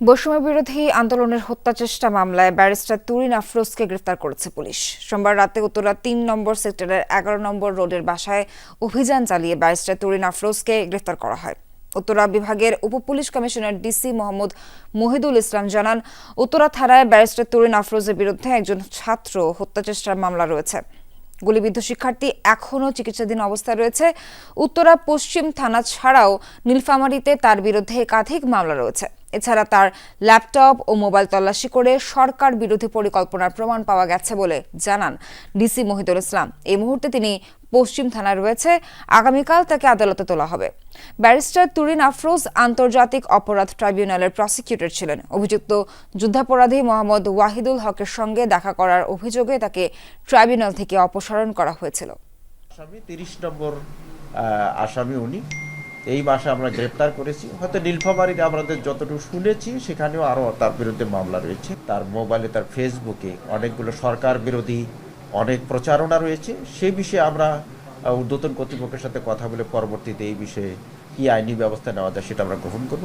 বৈষম্য বিরোধী আন্দোলনের হত্যা চেষ্টা মামলায় ব্যারিস্টার তুরিন আফরোজকে গ্রেফতার করেছে পুলিশ। সোমবার রাতে উত্তরা তিন নম্বর সেক্টরের এগারো নম্বর রোডের বাসায় অভিযান চালিয়ে ব্যারিস্টার তুরিন আফরোজকে গ্রেফতার করা হয়। উত্তরা বিভাগের উপপুলিশ কমিশনার ডিসি মোহাম্মদ মহিদুল ইসলাম জানান, উত্তরা থানায় ব্যারিস্টার তুরিন আফরোজের বিরুদ্ধে একজন ছাত্র হত্যা চেষ্টার মামলা রয়েছে। গুলিবিদ্ধ শিক্ষার্থী এখনও চিকিৎসাধীন অবস্থায় রয়েছে। উত্তরা পশ্চিম থানা ছাড়াও নীলফামারীতে তার বিরুদ্ধে একাধিক মামলা রয়েছে। এছাড়া তার ল্যাপটপ ও মোবাইল তল্লাশি করে সরকার বিরোধী পরিকল্পনার প্রমাণ পাওয়া গেছে বলে জানান ডিসি মহিদুল ইসলাম। এই মুহূর্তে তিনি পশ্চিম থানায় রয়েছে। আগামীকাল তাকে আদালতে তোলা হবে। ব্যারিস্টার তুরিন আফরোজ আন্তর্জাতিক অপরাধ ট্রাইব্যুনালের প্রসিকিউটর ছিলেন। অভিযুক্ত যুদ্ধাপরাধী মোহাম্মদ ওয়াহিদুল হকের সঙ্গে দেখা করার অভিযোগে তাকে ট্রাইব্যুনাল থেকে অপসারণ করা হয়েছিল। আসামি তিরিশ নম্বর আসামি উনি। এই মাসে আমরা গ্রেপ্তার করেছি। হয়তো নীলফামারিতে আমাদের যতটুকু শুনেছি, সেখানেও আরও তার বিরুদ্ধে মামলা রয়েছে। তার মোবাইলে, তার ফেসবুকে অনেকগুলো সরকার বিরোধী অনেক প্রচারণা রয়েছে। সে বিষয়ে আমরা ঊর্ধ্বতন কর্তৃপক্ষের সাথে কথা বলে পরবর্তীতে এই বিষয়ে কী আইনি ব্যবস্থা নেওয়া যায় সেটা আমরা গ্রহণ করব।